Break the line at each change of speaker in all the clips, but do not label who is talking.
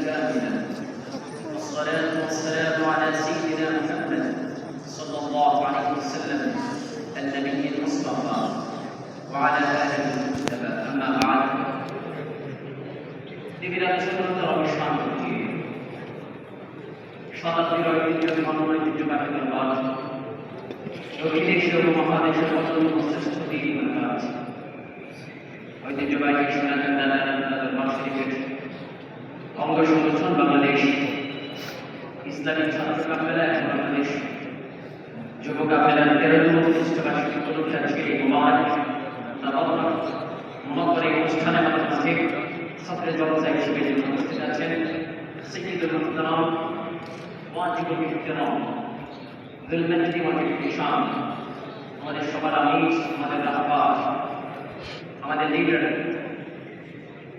كاملا والصلاة والسلام على سيدنا محمد صلى الله عليه وسلم النبي المصطفى وعلى آله المجتبى أما بعد দিবিরাজনতার অবসান ঘটিয়ে শতাব্দীর ঐতিহ্য মনোঐতিহ্যবাহী দরবার দক্ষিণ এশীয় উপমহাদেশের অন্যতম শ্রেষ্ঠ দিন কাজ ঐতিহ্যবাহী সনাতন দাদা দরবার শরীফের অঙ্গ সংগঠন বাংলাদেশ ইসলামিক ছাত্র কাফেলা এবং বাংলাদেশ, যুব কাফেলার তেরোতম প্রতিষ্ঠাবার্ষিকী উপলক্ষে আজকের এই মহত্তর এই অনুষ্ঠানে আমাদের মাঝে সবচেয়ে জলসা হিসেবে উপস্থিত আছেন সিকিদুল মুহতারাম ওয়াজিবুল মুহতারাম দুলমন্দি ওয়াজিবুল শাম আমাদের সবার আমির, আমাদের রাহবার, আমাদের লিডার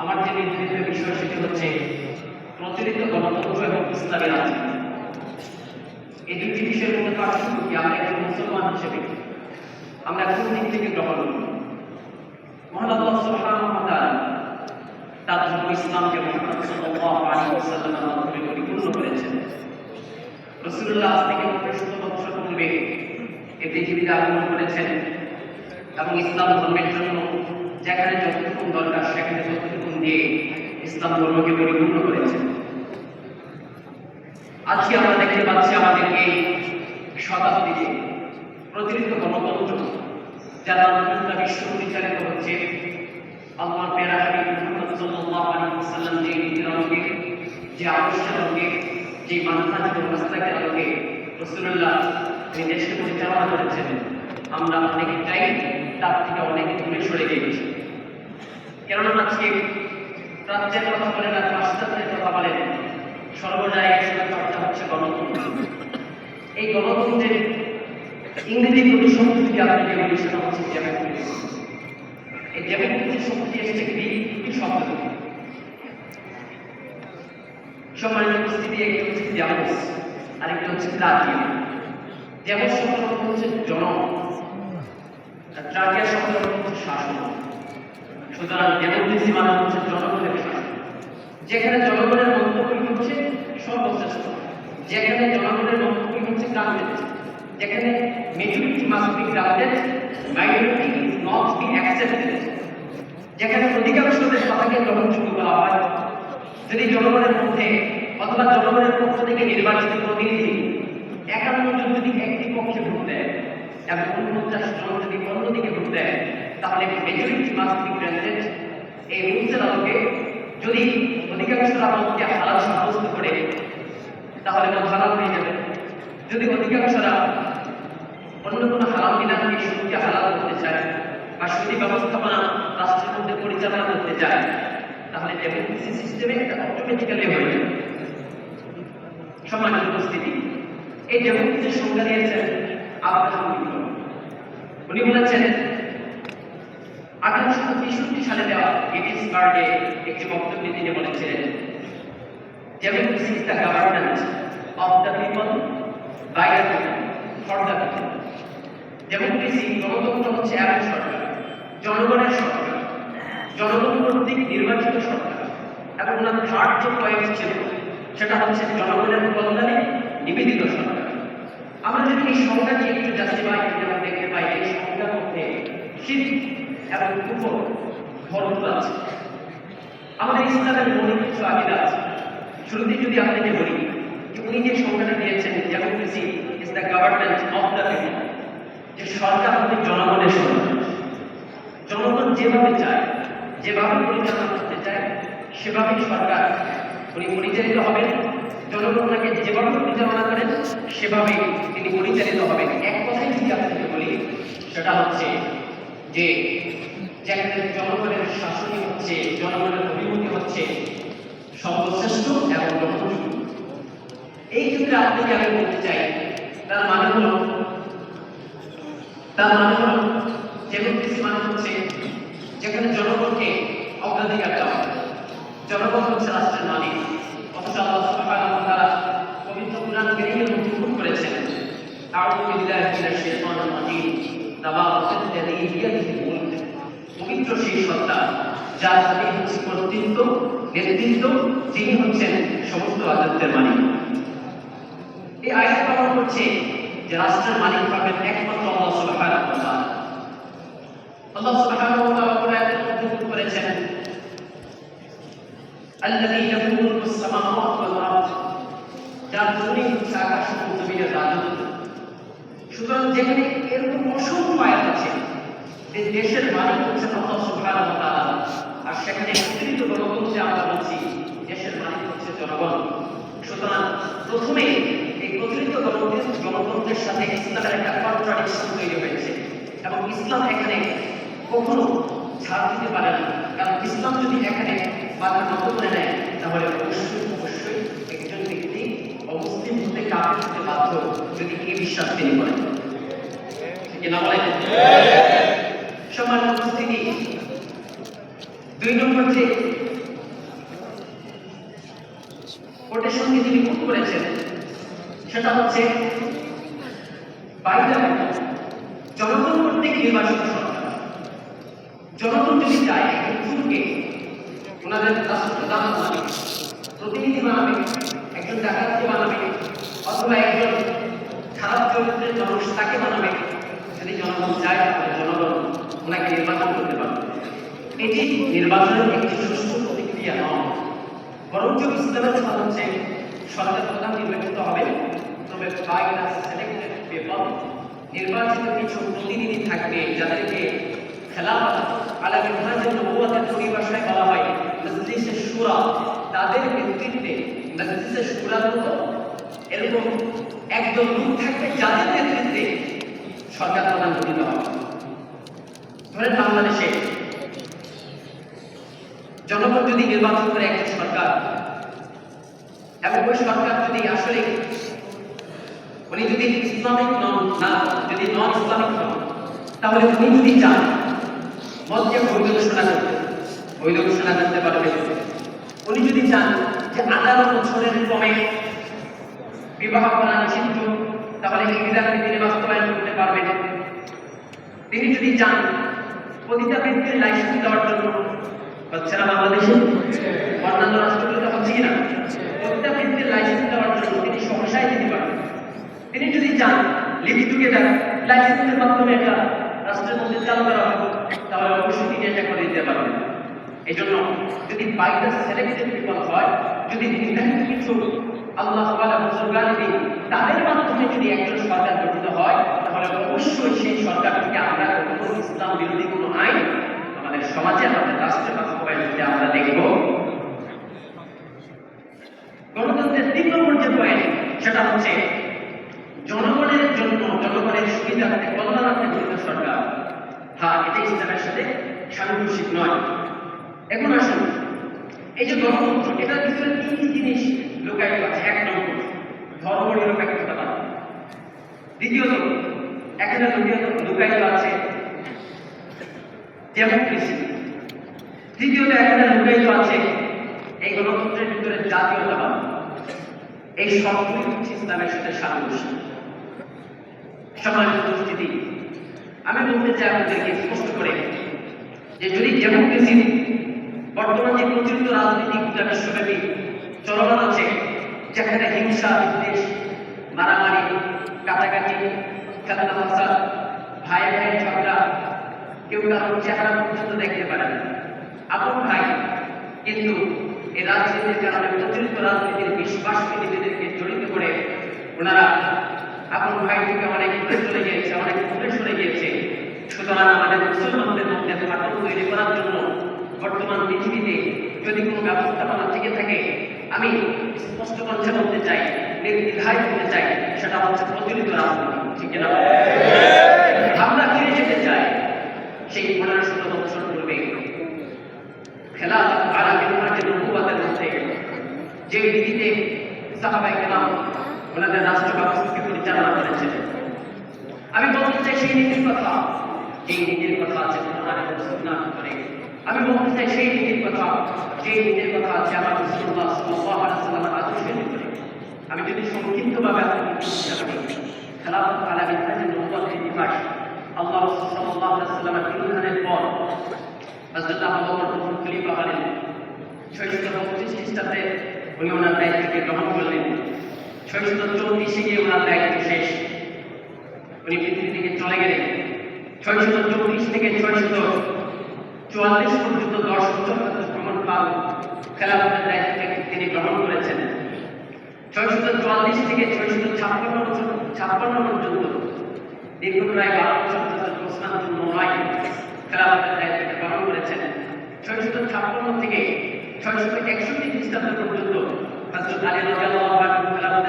আমার যে নির্ধারিত বিষয় সেটি হচ্ছে প্রচলিত গণতন্ত্র এবং ইসলামের রাজনীতি। এই দুটি বিষয়ের মধ্যে পার্থক্য আমরা একজন মুসলমান হিসেবে আমরা কোন দিক থেকে গ্রহণ করি? করেছেন। থেকে আগমন করেছেন এবং ইসলাম ধর্মের জন্য যেখানে যতটুকু দরকার সেখানে ততটুকু দিয়ে ইসলাম ধর্মকে পরিপূর্ণ করেছেন আজকে আমরা দেখতে পাচ্ছি আমাদের এই শতাব্দীতে প্রচলিত গণতন্ত্র, যারা আন্তর্জাতিক বিশ্ব পরিচালিত হচ্ছে আল্লাহ পেরা হাবিব সাল্লাল্লাহু আলাইহি ওয়াসাল্লাম যে নীতির যে আদর্শের যে মানহাজ ব্যবস্থাকে আলোকে রাসূলুল্লাহ এই দেশকে পরিচালনা করেছেন। আমরা অনেকটাই তার থেকে অনেক দূরে সরে গিয়েছি। কেননা আজকে রাজ্যের কথা বলেন আর পাশ্চাত্যের কথা বলেন সর্বজায়গায় শুধু চর্চা হচ্ছে গণতন্ত্র। এই গণতন্ত্রের ইংরেজি আপনাকে বলি সেটা হচ্ছে এই গ্রিক দুটি শব্দ সম্মানিত উপস্থিতি, একটি হচ্ছে আরেকটি হচ্ছে অর্থ হচ্ছে জন শব্দের অর্থ হচ্ছে শাসন সুতরাং মানে হচ্ছে জনগণের যেখানে জনগণের মন্তব্য হচ্ছে? সর্বশ্রেষ্ঠ। যেখানে জনগণের মন্তব্য হচ্ছে? গ্রাউন্ডেড যেখানে majority must be grounded minority not be accepted যেখানে অধিকাংশদের কথাকে গ্রহণযোগ্য করা হয়। যদি জনগণের মধ্যে অথবা জনগণের পক্ষ থেকে নির্বাচিত প্রতিনিধি একান্ন জন যদি একটি পক্ষে ভোট দেয় এবং উনপঞ্চাশ জন যদি অন্যদিকে ভোট দেয়, তাহলে মেজরিটি মাস্ট বি গ্রান্টেড এই রুলসের আলোকে যদি মতকে হালাল সাব্যস্ত করে, তাহলে মত হালাল হয়ে যাবে। যদি অধিকাংশরা অন্য কোনো হালাল বিধানকে সুদকে হালাল করতে চায় বা সুদী ব্যবস্থাপনা রাষ্ট্রের মধ্যে পরিচালনা করতে চায়, তাহলে ডেমোক্রেসি সিস্টেমে এটা অটোমেটিক্যালি হয়ে যাবে। সম্মানিত উপস্থিতি, এই ডেমোক্রেসির সংজ্ঞা দিয়েছেন আব্রাহাম উনি বলেছেন, আঠারোশো তেষট্টি সালে দেওয়া গেটিসবার্গে একটি বক্তব্যে তিনি বলেছিলেন democracy is the governance of the people by the people for the people democracy গণতন্ত্র হচ্ছে এমন সরকার, জনগণের সরকার জনগণ কর্তৃক নির্বাচিত সরকার, এবং ওনার থার্ড যে পয়েন্ট ছিল, সেটা হচ্ছে জনগণের কল্যাণে নিবেদিত সরকার। আমরা যদি এই সংজ্ঞাটি একটু জাস্টিফাই যেমন দেখতে পাই, এই সংজ্ঞার মধ্যে শীত এবং কুফর ভরপুর আছে। আমাদের ইসলামের মনে কিছু আকিদা আছে। শুরুতে যদি আপনাকে বলি উনি যে সংজ্ঞাটা দিয়েছেন democracy is the governance of the people যে সরকার হচ্ছে জনগণের সরকার। জনগণ যেভাবে চায়, যেভাবে পরিচালনা করতে চায়, সেভাবেই সরকার উনি পরিচালিত হবেন। জনগণ ওনাকে যেভাবে পরিচালনা করেন, সেভাবেই তিনি পরিচালিত হবেন। এক কথাই যদি আপনাকে বলি, সেটা হচ্ছে যে জনগণের শাসনই হচ্ছে, জনগণের অভিমুখী হচ্ছে সর্বশ্রেষ্ঠ এবং গ্রহণযোগ্য এই ক্ষেত্রে আপনাকে আমি বলতে চাই? তার মানে হলো, তার মানে হলো ডেমোক্রেসি মানে হচ্ছে, যেখানে জনগণকে অগ্রাধিকার দেওয়া জনগণ হচ্ছে রাষ্ট্রের মালিক। অথচ আল্লাহ সুবহানাহু ওয়া পবিত্র কুরআন মধ্যে উল্লেখ করেছেন, আউযু বিল্লাহি মিনাশ শাইতানির রাজীম তাবারাকাল্লাযী বিয়াদিহিল মুলক পবিত্র সেই সত্তা, যার হাতে হচ্ছে কর্তৃত্ব নেতৃত্ব যিনি হচ্ছেন সমস্ত রাজত্বের মালিক এই আয়াত প্রমাণ করছে যে রাষ্ট্রের মালিক হবেন একমাত্র আল্লাহ সুবহানাহু ওয়া তাআলা আল্লাহ সুবহানাহু ওয়া তাআলা কোরআনের মধ্যে উল্লেখ করেছেন الذي له ملك السماوات والارض যার জমি হচ্ছে আকাশ এবং জমিনের রাজত্ব সুতরাং যেখানে এরকম অসংখ্য আয়াত আছে যে দেশের আর সেখানে একত্রিত গণতন্ত্রে আমরা বলছি দেশের মালিক হচ্ছে জনগণ। সুতরাং প্রথমে এই প্রচলিত গণতন্ত্রের গণতন্ত্রের সাথে ইসলামের একটা কন্ট্রাডিকশন তৈরি হয়েছে। এবং ইসলাম এখানে কখনো ছাড় দিতে পারে না। কারণ ইসলাম যদি এখানে বাধা নত করে নেয় তাহলে অবশ্যই অবশ্যই একজন ব্যক্তি অমুসলিম হতে কাপের হতে বাধ্য যদি এই বিশ্বাস তিনি করেন। ঠিক না বলেন? সমান উপস্থিতি দুই নম্বর যে কোটের তিনি কোট করেছেন সেটা হচ্ছে বাইরে জনগণ কর্তৃক নির্বাচিত সরকার। জনগণ যদি চায় একজন ওনাদের রাষ্ট্রপ্রধান বানাবে প্রতিনিধি বানাবে, একজন ডাকাতকে বানাবে, অথবা একজন খারাপ চরিত্রের মানুষ তাকে বানাবে, যদি জনগণ চায় তাহলে জনগণ ওনাকে নির্বাচন করতে পারবে। এটি নির্বাচনের একটি সুষ্ঠু প্রতিক্রিয়া নয়। বরঞ্চ ইসলামের কথা হচ্ছে সরকার প্রধান নির্বাচিত হবে। তবে সিলেক্টেড পেপার নির্বাচিত কিছু প্রতিনিধি থাকবে যাদেরকে খেলাফত আলা নবুয়াতের পরিভাষায় বলা হয় শুরা। তাদের নেতৃত্বে এরকম একদল লোক থাকবে যাদের নেতৃত্বে সরকার প্রধান গঠিত হবে। ধরেন বাংলাদেশে জনগণ যদি নির্বাচন করে একটা সরকার এবং ওই সরকার যদি আসলে উনি যদি ইসলামিক নন, না, যদি নন ইসলামিক নন, তাহলে উনি যদি চান মতকে বৈধ ঘোষণা করতে বৈধ ঘোষণা করতে পারবে। উনি যদি চান যে আঠারো বছরের কমে বিবাহ করা নিষিদ্ধ, তাহলে এই বিধানকে তিনি বাস্তবায়ন করতে পারবেন তিনি যদি চান প্রতিটা ব্যক্তির লাইসেন্স দেওয়ার জন্য হচ্ছে না বাংলাদেশে অন্যান্য রাষ্ট্রগুলোতে হচ্ছে কিনা প্রতিটা ব্যক্তির লাইসেন্স দেওয়ার জন্য তিনি সহসায় দিতে পারবেন। তিনি যদি চান লিভিং টুগেদার লাইসেন্সের মাধ্যমে একটা রাষ্ট্রের মধ্যে চালু করা হবে তাহলে অবশ্যই তিনি এটা করে দিতে পারবেন। এই জন্য যদি বাইরে সিলেক্টেড পিপল হয়, যদি নির্ধারিত কিছু আল্লাহ বুজুর্গানি তাদের মাধ্যমে যদি একজন সরকার গঠিত হয়, তাহলে অবশ্যই সেই সরকার থেকে আমরা কোনো ইসলাম বিরোধী কোনো আইন সমাজে আমাদের রাষ্ট্রে বাস্তবায়ন করতে আমরা দেখব। গণতন্ত্রের তিন নম্বর যে পয়েন্ট সেটা হচ্ছে জনগণের জন্য জনগণের সুবিধার্থে কল্যাণার্থে গঠিত সরকার। হ্যাঁ এটা ইসলামের সাথে সাংঘর্ষিক নয়। এখন আসুন, এই যে গণতন্ত্র এটার ভিতরে তিনটি জিনিস লুকায়িত আছে? এক নম্বর ধর্ম নিরপেক্ষতা দ্বিতীয়ত, এখানে লুকিয়ে- লুকায়িত আছে ডেমোক্রেসি তৃতীয়ত এখানে লুকায়িত আছে এই গণতন্ত্রের ভিতরে জাতীয়তাবাদ। এই সবগুলি হচ্ছে ইসলামের সাথে সাংঘর্ষিক সম্মানিত উপস্থিতি। আমি বলতে চাই আপনাদেরকে স্পষ্ট করে যে যদি ডেমোক্রেসি বর্তমান যে প্রচলিত রাজনৈতিক বিশ্বব্যাপী চলমান আছে, যেখানে হিংসা, বিদ্বেষ, মারামারি, কাটাকাটি ফাসাদ ভাই ভাই ঝগড়া কেউ কারোর চেহারা পর্যন্ত দেখতে পারে আপন ভাই, কিন্তু এই রাজনীতির কারণে প্রচলিত রাজনীতির বিশ্বাসকে নিজেদেরকে জড়িত করে ওনারা আপন ভাই থেকে অনেক দূরে চলে গিয়েছে, অনেক দূরে সরে গিয়েছে। সুতরাং আমাদের মুসলমানদের মধ্যে ফাটল তৈরি করার জন্য বর্তমান পৃথিবীতে যদি কোনো ব্যবস্থাপনা থেকে থাকে, আমি স্পষ্ট কণ্ঠে বলতে চাই, নির্দ্বিধায় বলতে চাই, সেটা হচ্ছে প্রচলিত রাজনীতি, ঠিক না আমরা ফিরে যেতে চাই। সেই পনেরো ষোলো বছর পূর্বে খেলা আলামের মাঠে নবুয়াদের মধ্যে যে নীতিতে সাহাবাই কেরাম ওনাদের রাষ্ট্র ব্যবস্থাকে পরিচালনা করেছেন আমি বলতে চাই সেই নীতির কথা। যে নীতির কথা আছে কোরআনে সুন্নাহ করে আমি বলতে চাই সেই নীতির কথা। যে নীতির কথা আছে আমার রাসূলুল্লাহ সাল্লাল্লাহু আলাইহি উপরে আমি যদি সংক্ষিপ্তভাবে আপনাকে বলতে চাই খেলাফত আলামী যে নবুয়তের ইতিহাস আল্লাহ রাসূল সাল্লাল্লাহু আলাইহি ওয়াসাল্লামের তিরোধানের পর আবু প্রথম খলিফা হলেন। ছয়শত পঁচিশ খ্রিস্টাব্দে উনি ওনার দায়িত্বকে গ্রহণ করলেন। ছয়শত চৌত্রিশে গিয়ে ওনার দায়িত্ব শেষ। উনি পৃথিবী থেকে চলে গেলেন। ছয়শত চৌত্রিশ থেকে ছয়শত চুয়াল্লিশ পর্যন্ত দশ বছর ভ্রমণ পাল। খেলাফতের দায়িত্বকে তিনি গ্রহণ করেছেন। ছয়শত চুয়াল্লিশ থেকে ছয়শত ছাপ্পান্ন বছর ছাপ্পান্ন পর্যন্ত দীর্ঘ প্রায় বারো বছর হজরত ওসমান গ্রহণ করেছেন। ছয়শত ছাপ্পান্ন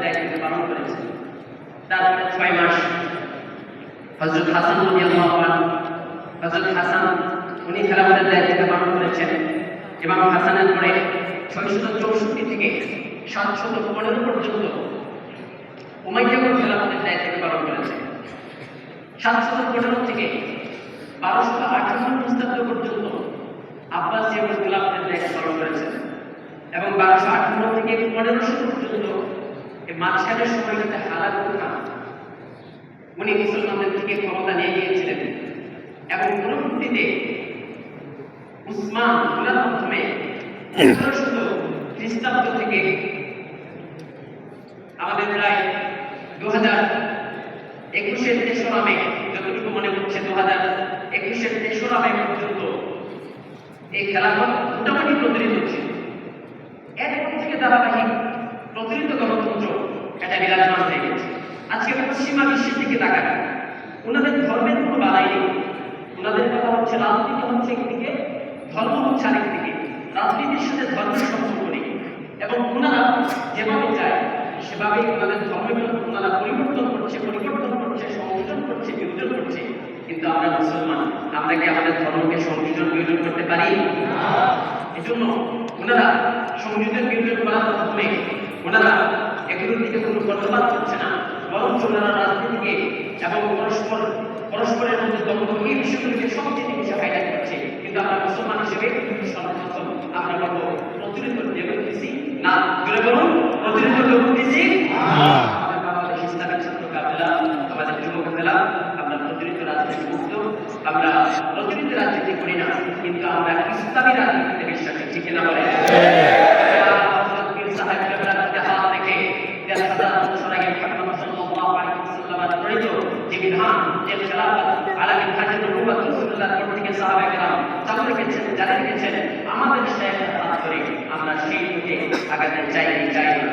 দায়িত্বকে পালন করেছেন। উনি খেলাফতের দায়িত্বকে পালন করেছেন। এবং হাসানের পরে ছয়শত চৌষট্টি থেকে সাতশত পনেরো পর্যন্ত উমাইয়াবুল খেলাফতের দায়িত্বকে পালন করেছেন। সাতশত পনেরো থেকে বারোশত আঠান্ন খ্রিস্টাব্দ পর্যন্ত আব্বাসিয়াবুল খেলাফতের দায়িত্ব পালন করেছেন। এবং বারোশো আঠান্ন থেকে পনেরোশো পর্যন্ত এই মাঝখানের সময়টাতে হালাল খান উনি মুসলমানদের থেকে ক্ষমতা নিয়ে গিয়েছিলেন। এবং পরবর্তীতে উসমান উলার মাধ্যমে খ্রিস্টাব্দ থেকে আমাদের প্রায় দু হাজার একুশের তেসরা মে, যতটুকু মনে হচ্ছে দু হাজার একুশের তেসরা মে পর্যন্ত এই খেলাফত মোটামুটি প্রতিনিধিত্ব ছিল। এরপর থেকে ধারাবাহিক প্রতিনিধিত্ব গণতন্ত্র এটা বিরাজমান হয়ে গেছে আজকে পশ্চিমা বিশ্বের দিকে তাকান ওনাদের ধর্মের কোনো বালাই নেই। ওনাদের কথা হচ্ছে রাজনীতি হচ্ছে একদিকে, ধর্ম হচ্ছে আরেকদিকে। রাজনীতির সাথে ধর্মের সম্পর্ক নেই। এবং ওনারা যেভাবে চায়, সেভাবেই ওনাদের ধর্মগুলো ওনারা পরিবর্তন করছে পরিবর্তন করছে সংযোজন করছে বিয়োজন করছে। কিন্তু আমরা মুসলমান, আমরা কি আমাদের ধর্মকে সংযোজন বিয়োজন করতে পারি? এজন্য ওনারা সংযোজন বিয়োজন করার মাধ্যমে ওনারা এগুলোর দিকে কোনো কর্ণপাত করছে না, বরঞ্চ ওনারা রাজনীতিকে এবং পরস্পর, পরস্পরের মধ্যে দ্বন্দ্ব এই বিষয়গুলিকে সবচেয়ে বেশি হাইলাইট করছে। কিন্তু আমরা মুসলমান হিসেবে সর্বপ্রথম আমরা বলব, প্রতিনিধিত্ব করতেছি না, জোরে বলুন, প্রতিনিধিত্ব করতেছি আমাদের বাংলাদেশ ইসলামিক ছাত্র কাফেলা আমাদের যুব কাফেলা আমরা প্রতিনিধিত্ব রাজনীতি মুক্ত আমরা প্রতিনিধিত্ব রাজনীতি করি না কিন্তু আমরা ইসলামী রাজনীতিতে বিশ্বাসী ঠিক না বলে হযরত পীর সাহেব কেবলার হাত থেকে দেড় হাজার বছর আগে মুহাম্মদ সাল্লাল্লাহু আলাইহি ওয়াসাল্লামের প্রণীত যে বিধান যে খেলাফত আলামী খাজা নবুয়ত রাসূলুল্লাহ থেকে সাহাবা কেরাম চালু রেখেছেন জারি রেখেছেন আমাদের হাত আমরা সেই দিকে আগাতে চাই চাই না।